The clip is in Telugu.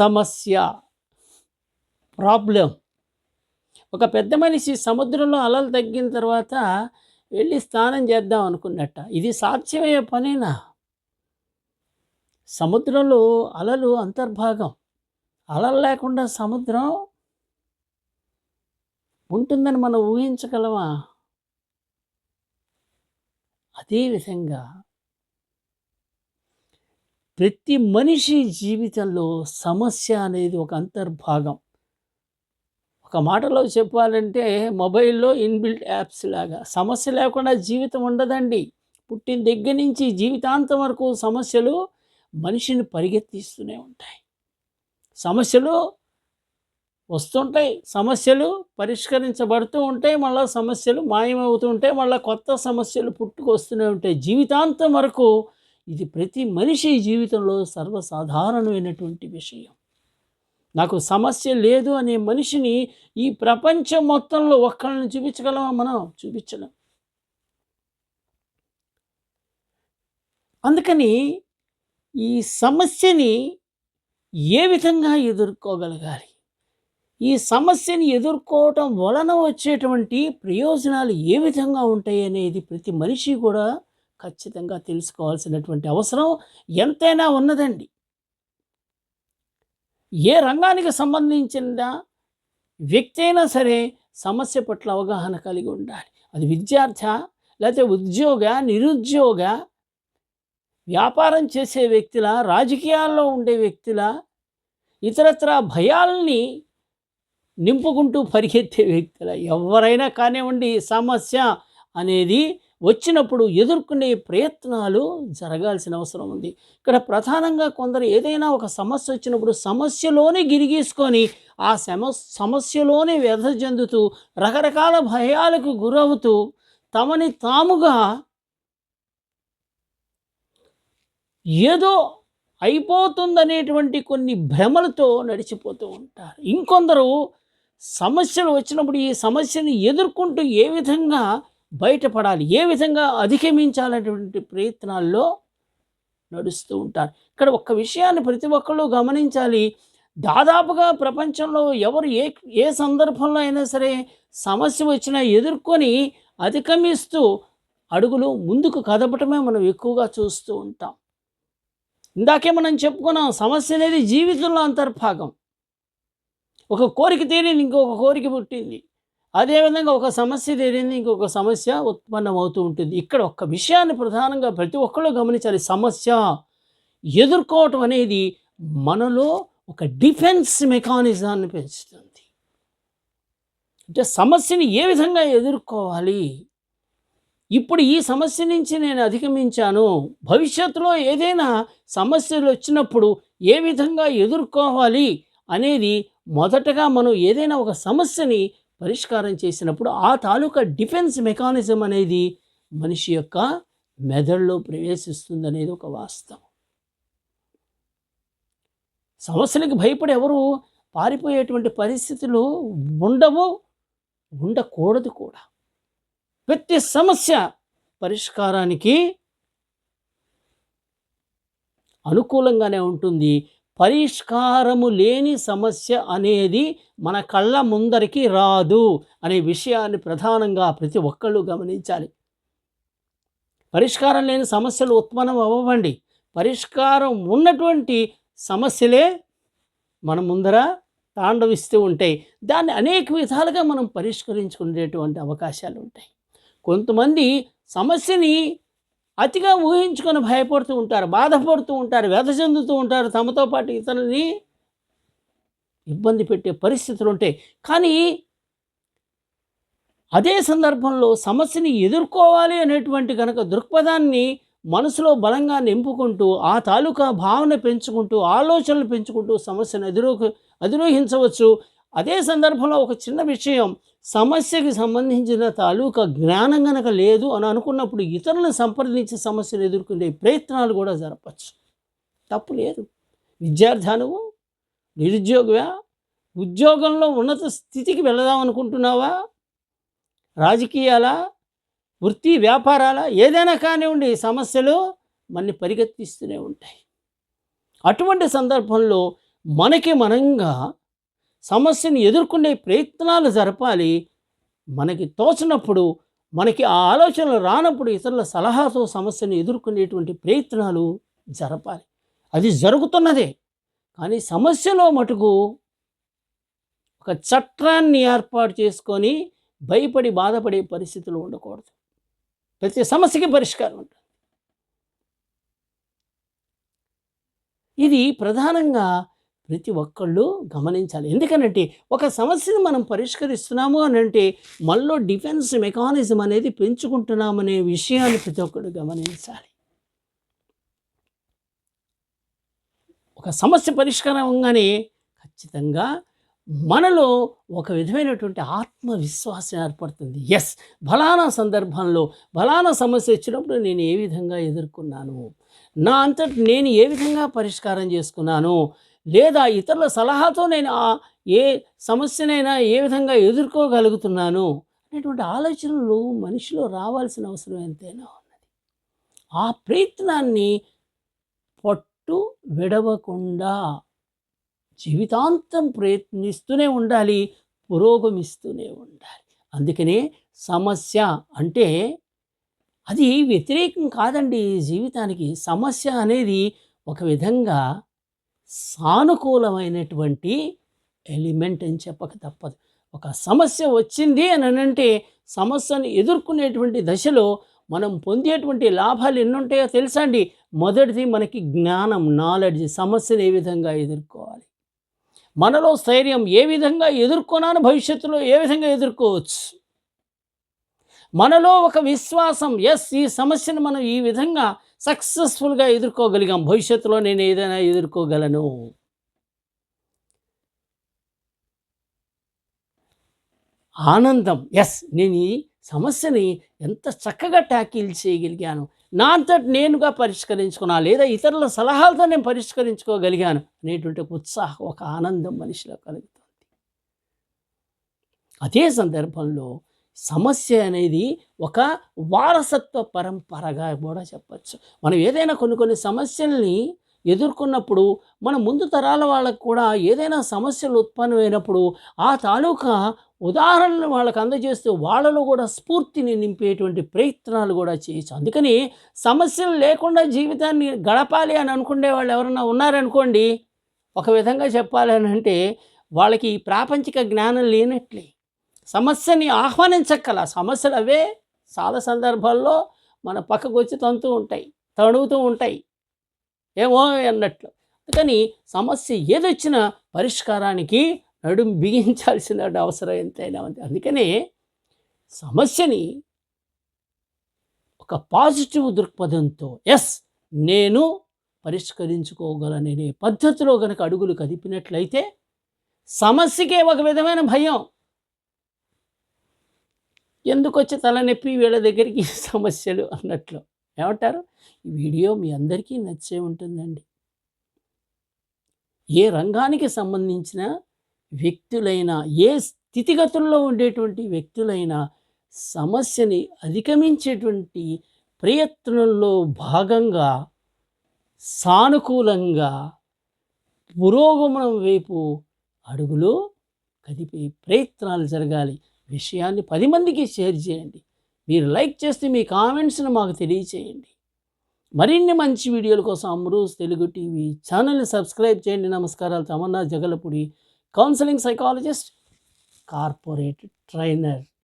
సమస్య ప్రాబ్లం. ఒక పెద్ద మనిషి సముద్రంలో అలలు తగ్గిన తర్వాత వెళ్ళి స్నానం చేద్దాం అనుకున్నట్ట. ఇది సాధ్యమయ్యే పనేనా? సముద్రంలో అలలు అంతర్భాగం. అలలు లేకుండా సముద్రం ఉంటుందని మనం ఊహించగలమా? అదేవిధంగా ప్రతి మనిషి జీవితంలో సమస్య అనేది ఒక అంతర్భాగం. ఒక మాటలో చెప్పాలంటే మొబైల్లో ఇన్బిల్ట్ యాప్స్ లాగా సమస్య లేకుండా జీవితం ఉండదండి. పుట్టిన దగ్గర నుంచి జీవితాంతం వరకు సమస్యలు మనిషిని పరిగెత్తిస్తూనే ఉంటాయి. సమస్యలు వస్తుంటాయి సమస్యలు పరిష్కరించబడుతూ ఉంటాయి మళ్ళీ సమస్యలు మాయమవుతూ ఉంటాయి మళ్ళీ కొత్త సమస్యలు పుట్టుకొస్తూనే ఉంటాయి. జీవితాంతం వరకు ఇది ప్రతి మనిషి జీవితంలో సర్వసాధారణమైనటువంటి విషయం. నాకు సమస్య లేదు అనే మనిషిని ఈ ప్రపంచం మొత్తంలో ఒక్కళ్ళని చూపించగలమా? మనం చూపించలేం. అందుకని ఈ సమస్యని ఏ విధంగా ఎదుర్కోగలగాలి? ఈ సమస్యని ఎదుర్కోవటం వలన వచ్చేటువంటి ప్రయోజనాలు ఏ విధంగా ఉంటాయి అనేది ప్రతి మనిషి కూడా ఖచ్చితంగా తెలుసుకోవాల్సినటువంటి అవసరం ఎంతైనా ఉన్నదండి. ఏ రంగానికి సంబంధించిన వ్యక్తి అయినా సరే సమస్య పట్ల అవగాహన కలిగి ఉండాలి. అది విద్యార్థి లేకపోతే ఉద్యోగ నిరుద్యోగ వ్యాపారం చేసే వ్యక్తుల రాజకీయాల్లో ఉండే వ్యక్తుల ఇతరత్ర భయాల్ని నింపుకుంటూ పరిగెత్తే వ్యక్తుల ఎవరైనా కానివ్వండి సమస్య అనేది వచ్చినప్పుడు ఎదుర్కొనే ప్రయత్నాలు జరగాల్సిన అవసరం ఉంది. ఇక్కడ ప్రధానంగా కొందరు ఏదైనా ఒక సమస్య వచ్చినప్పుడు సమస్యలోనే గిరిగీసుకొని ఆ సమ సమస్యలోనే వ్యధ చెందుతూ రకరకాల భయాలకు గురవుతూ తమని తాముగా ఏదో అయిపోతుందనేటువంటి కొన్ని భ్రమలతో నడిచిపోతూ ఉంటారు. ఇంకొందరు సమస్యలు వచ్చినప్పుడు ఈ సమస్యని ఎదుర్కొంటూ ఏ విధంగా బయటపడాలి. ఏ విధంగా అధిగమించాలనేటువంటి ప్రయత్నాల్లో నడుస్తూ ఉంటారు. ఇక్కడ ఒక్క విషయాన్ని ప్రతి ఒక్కళ్ళు గమనించాలి. దాదాపుగా ప్రపంచంలో ఎవరు ఏ ఏ సందర్భంలో అయినా సరే సమస్య వచ్చినా ఎదుర్కొని అధిగమిస్తూ అడుగులు ముందుకు కదపటమే మనం ఎక్కువగా చూస్తూ ఉంటాం. ఇందాకే మనం చెప్పుకున్నాం సమస్య అనేది జీవితంలో అంతర్భాగం. ఒక కోరిక తీరి ఇంకొక కోరిక పుట్టింది. అదేవిధంగా ఒక సమస్య తీరింది ఇంకొక సమస్య ఉత్పన్నమవుతూ ఉంటుంది. ఇక్కడ ఒక్క విషయాన్ని ప్రధానంగా ప్రతి ఒక్కళ్ళు గమనించాలి. సమస్య ఎదుర్కోవటం అనేది మనలో ఒక డిఫెన్స్ మెకానిజాన్ని పెంచుతుంది. అంటే సమస్యని ఏ విధంగా ఎదుర్కోవాలి? ఇప్పుడు ఈ సమస్య నుంచి నేను అధిగమించాను. భవిష్యత్తులో ఏదైనా సమస్యలు వచ్చినప్పుడు ఏ విధంగా ఎదుర్కోవాలి అనేది మొదటగా మనం ఏదైనా ఒక సమస్యని పరిష్కారం చేసినప్పుడు ఆ తాలూకా డిఫెన్స్ మెకానిజం అనేది మనిషి యొక్క మెదడులో ప్రవేశిస్తుంది అనేది ఒక వాస్తవం. సమస్యలకు భయపడి ఎవరు పారిపోయేటువంటి పరిస్థితులు ఉండవు ఉండకూడదు కూడా. ప్రతి సమస్య పరిష్కారానికి అనుకూలంగానే ఉంటుంది. పరిష్కారము లేని సమస్య అనేది మన కళ్ళ ముందరికి రాదు అనే విషయాన్ని ప్రధానంగా ప్రతి ఒక్కళ్ళు గమనించాలి. పరిష్కారం లేని సమస్యలు ఉత్పన్నం అవ్వండి పరిష్కారం ఉన్నటువంటి సమస్యలే మన ముందర తాండవిస్తూ ఉంటాయి. దాన్ని అనేక విధాలుగా మనం పరిష్కరించుకునేటువంటి అవకాశాలు ఉంటాయి. కొంతమంది సమస్యని అతిగా ఊహించుకొని భయపడుతూ ఉంటారు బాధపడుతూ ఉంటారు వ్యధ చెందుతూ ఉంటారు తమతో పాటు ఇతరులని ఇబ్బంది పెట్టే పరిస్థితులు ఉంటాయి. కానీ అదే సందర్భంలో సమస్యని ఎదుర్కోవాలి అనేటువంటి కనుక దృక్పథాన్ని మనసులో బలంగా నింపుకుంటూ ఆ తాలూకా భావన పెంచుకుంటూ ఆలోచనలు పెంచుకుంటూ సమస్యను ఎదురో అధిరోహించవచ్చు. అదే సందర్భంలో ఒక చిన్న విషయం సమస్యకి సంబంధించిన తాలూకా జ్ఞానం గనక లేదు అని అనుకున్నప్పుడు ఇతరులను సంప్రదించి సమస్యను ఎదుర్కొనే ప్రయత్నాలు కూడా జరపచ్చు. తప్పు లేదు. విద్యార్థానువు నిరుద్యోగివా ఉద్యోగంలో ఉన్నత స్థితికి వెళదాం అనుకుంటున్నావా? రాజకీయాల వృత్తి వ్యాపారాల ఏదైనా కానివ్వండి సమస్యలు మనని పరిగెత్తిస్తూనే ఉంటాయి. అటువంటి సందర్భంలో మనకి మనంగా సమస్యను ఎదుర్కొనే ప్రయత్నాలు జరపాలి. మనకి తోచినప్పుడు మనకి ఆ ఆలోచనలు రానప్పుడు ఇతరుల సలహాతో సమస్యను ఎదుర్కొనేటువంటి ప్రయత్నాలు జరపాలి. అది జరుగుతున్నదే. కానీ సమస్యలో మటుకు ఒక చట్టాన్ని ఏర్పాటు చేసుకొని భయపడి బాధపడే పరిస్థితులు ఉండకూడదు. ప్రతి సమస్యకి పరిష్కారం ఉంటుంది. ఇది ప్రధానంగా ప్రతి ఒక్కళ్ళు గమనించాలి. ఎందుకనంటే ఒక సమస్యను మనం పరిష్కరిస్తున్నాము అని అంటే మనలో డిఫెన్స్ మెకానిజం అనేది పెంచుకుంటున్నామనే విషయాన్ని ప్రతి ఒక్కరు గమనించాలి. ఒక సమస్య పరిష్కారం అవగానే ఖచ్చితంగా మనలో ఒక విధమైనటువంటి ఆత్మవిశ్వాసం ఏర్పడుతుంది. ఎస్ బలానా సందర్భంలో బలానా సమస్య వచ్చినప్పుడు నేను ఏ విధంగా ఎదుర్కొన్నాను? నా అంతటి నేను ఏ విధంగా పరిష్కారం చేసుకున్నాను? లేదా ఇతరుల సలహాతో నేను ఆ ఏ సమస్యనైనా ఏ విధంగా ఎదుర్కోగలుగుతున్నాను అనేటువంటి ఆలోచనలు మనిషిలో రావాల్సిన అవసరం ఎంతైనా ఉన్నది. ఆ ప్రయత్నాన్ని పట్టు విడవకుండా జీవితాంతం ప్రయత్నిస్తూనే ఉండాలి పురోగమిస్తూనే ఉండాలి. అందుకనే సమస్య అంటే అది వ్యతిరేకం కాదండి. జీవితానికి సమస్య అనేది ఒక విధంగా సానుకూలమైనటువంటి ఎలిమెంట్ అని చెప్పక తప్పదు. ఒక సమస్య వచ్చింది అని అంటే సమస్యను ఎదుర్కొనేటువంటి దశలో మనం పొందేటువంటి లాభాలు ఎన్నుంటాయో తెలుసా అండి? మొదటిది మనకి జ్ఞానం నాలెడ్జ్ సమస్యను ఏ విధంగా ఎదుర్కోవాలి? మనలో స్థైర్యం ఏ విధంగా ఎదుర్కొనాను భవిష్యత్తులో ఏ విధంగా ఎదుర్కోవచ్చు? మనలో ఒక విశ్వాసం ఎస్ ఈ సమస్యను మనం ఈ విధంగా సక్సెస్ఫుల్గా ఎదుర్కోగలిగాం. భవిష్యత్తులో నేను ఏదైనా ఎదుర్కోగలను. ఆనందం. ఎస్ నేను ఈ సమస్యని ఎంత చక్కగా ట్యాకిల్ చేయగలిగాను. నా అంతటి నేనుగా పరిష్కరించుకున్నా లేదా ఇతరుల సలహాలతో నేను పరిష్కరించుకోగలిగాను అనేటువంటి ఉత్సాహం ఒక ఆనందం మనిషిలో కలుగుతుంది. అదే సందర్భంలో సమస్య అనేది ఒక వారసత్వ పరంపరగా కూడా చెప్పచ్చు. మనం ఏదైనా కొన్ని కొన్ని సమస్యల్ని ఎదుర్కొన్నప్పుడు మన ముందు తరాల వాళ్ళకు కూడా ఏదైనా సమస్యలు ఉత్పన్నమైనప్పుడు ఆ తాలూకా ఉదాహరణలు వాళ్ళకు అందజేస్తూ వాళ్ళలో కూడా స్ఫూర్తిని నింపేటువంటి ప్రయత్నాలు కూడా చేయొచ్చు. అందుకని సమస్యలు లేకుండా జీవితాన్ని గడపాలి అని అనుకునే వాళ్ళు ఎవరన్నా ఉన్నారనుకోండి ఒక విధంగా చెప్పాలి అని అంటే వాళ్ళకి ప్రాపంచిక జ్ఞానం లేనట్లే. సమస్యని ఆహ్వానించక్కల. సమస్యలు అవే చాలా సందర్భాల్లో మన పక్కకు వచ్చి తంతూ ఉంటాయి తడుగుతూ ఉంటాయి. ఏమో అన్నట్లు. కానీ సమస్య ఏదొచ్చినా పరిష్కారానికి నడుం బిగించాల్సిన అవసరం ఎంతైనా ఉంది. అందుకనే సమస్యని ఒక పాజిటివ్ దృక్పథంతో ఎస్ నేను పరిష్కరించుకోగలననే పద్ధతిలో కనుక అడుగులు కదిపినట్లయితే సమస్యకే ఒక విధమైన భయం. ఎందుకు వచ్చి తలనొప్పి వీళ్ళ దగ్గరికి సమస్యలు అన్నట్లు. ఏమంటారు? ఈ వీడియో మీ అందరికీ నచ్చే ఉంటుందండి. ఏ రంగానికి సంబంధించిన వ్యక్తులైనా ఏ స్థితిగతుల్లో ఉండేటువంటి వ్యక్తులైనా సమస్యని అధిగమించేటువంటి ప్రయత్నంలో భాగంగా సానుకూలంగా పురోగమనం వైపు అడుగులు కదిపే ప్రయత్నాలు జరగాలి. విషయాన్ని పది మందికి షేర్ చేయండి. మీరు లైక్ చేస్తే మీ కామెంట్స్ని మాకు తెలియచేయండి. మరిన్ని మంచి వీడియోల కోసం అమ్రూస్ తెలుగు టీవీ ఛానల్ని సబ్స్క్రైబ్ చేయండి. నమస్కారాలు. Tamanna Jagalapudi counselling psychologist corporate trainer.